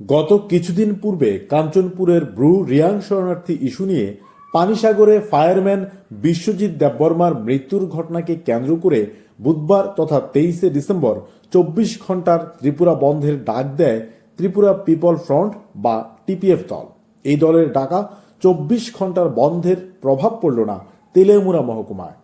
গত কিছুদিন পূর্বে কাঞ্চনপুরের ব্রু রিয়াং শরণার্থী ইস্যু নিয়ে পানিসাগরে ফায়ারম্যান বিশ্বজিৎ দেববর্মার মৃত্যুর ঘটনাকে কেন্দ্র করে বুধবার তথা তেইশে ডিসেম্বর চব্বিশ ঘণ্টার ত্রিপুরা বন্ধের ডাক দেয় ত্রিপুরা পিপল ফ্রন্ট বা টিপিএফ দল। এই দলের ডাকা চব্বিশ ঘণ্টার বন্ধের প্রভাব পড়ল না তেলেমুরা মহকুমায়।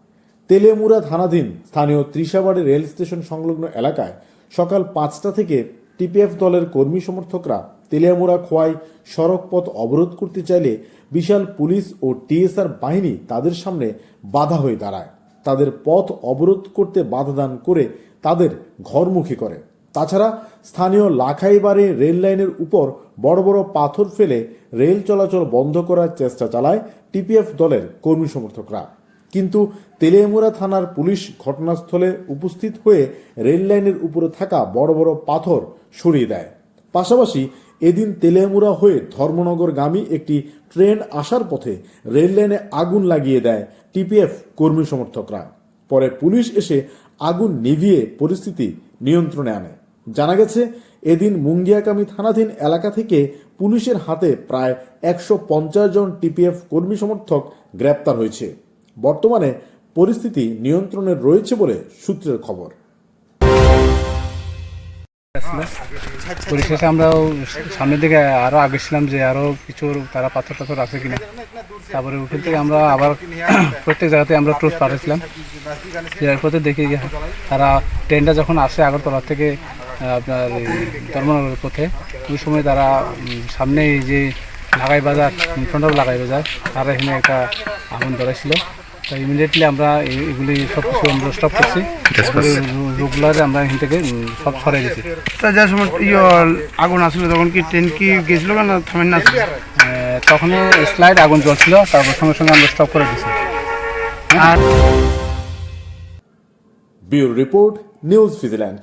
তেলেমুরা থানাধীন স্থানীয় ত্রিশাবাড়ি রেল স্টেশন সংলগ্ন এলাকায় সকাল পাঁচটা থেকে টিপিএফ দলের কর্মী সমর্থকরা তেলিয়ামুড়া খোয়াই সড়ক পথ অবরোধ করতে চাইলে বিশাল পুলিশ ও টিএসআর বাহিনী তাদের সামনে বাধা হয়ে দাঁড়ায়। তাদের পথ অবরোধ করতে বাধা দান করে তাদের ঘরমুখী করে। তাছাড়া স্থানীয় লাখাইবাড়ি রেল লাইনের উপর বড় বড় পাথর ফেলে রেল চলাচল বন্ধ করার চেষ্টা চালায় টিপিএফ দলের কর্মী সমর্থকরা। কিন্তু তেলিয়ামুড়া থানার পুলিশ ঘটনাস্থলে উপস্থিত হয়ে রেল লাইনের উপরে থাকা বড় বড় পাথর সরিয়ে দেয়। পাশাপাশি এদিন তেলেমুরা হয়ে ধর্মনগরগামী একটি ট্রেন আসার পথে রেল লাইনে আগুন লাগিয়ে দেয় টিপিএফ কর্মী সমর্থকরা। পরে পুলিশ এসে আগুন নিভিয়ে পরিস্থিতি নিয়ন্ত্রণে আনে। জানা গেছে, এদিন মুঙ্গিয়াকামী থানাধীন এলাকা থেকে পুলিশের হাতে প্রায় একশো পঞ্চাশ জন টিপিএফ কর্মী সমর্থক গ্রেপ্তার হয়েছে। বর্তমানে পরিস্থিতি নিয়ন্ত্রণে রয়েছে বলে সূত্রের খবর। পরিশেষে আমরাও সামনের দিকে আরও আগে ছিলাম যে আরও কিছু তারা পাথর টাথর আছে কিনা। তারপরে ওখান থেকে আমরা আবার প্রত্যেক জায়গাতে আমরা ট্রুথ পাঠিয়েছিলাম। যার পথে দেখি তারা ট্রেনটা যখন আসে আগরতলা থেকে আপনার ধর্মনগরের পথে, ওই সময় তারা সামনে যে লাগাই বাজার ফ্রন্ট লাগাই বাজার, তারা এখানে একটা আগুন ধরেছিল তো ইমিডিয়েটলি আমরা এই- এগুলি সব কিছু আমরা স্টপ করছি। রোগগুলো আমরা এখান থেকে সব সরে গেছি তা যার সময় ইয়ে আগুন আসলো তখন কি ট্রেন কি গেছিল না থামেন না? আহ, তখন স্লাইড আগুন জ্বলছিল তারপর সঙ্গে সঙ্গে আমরা স্টপ করে দিছি আর ব্যুরো রিপোর্ট নিউজ ফিজিল্যান্ড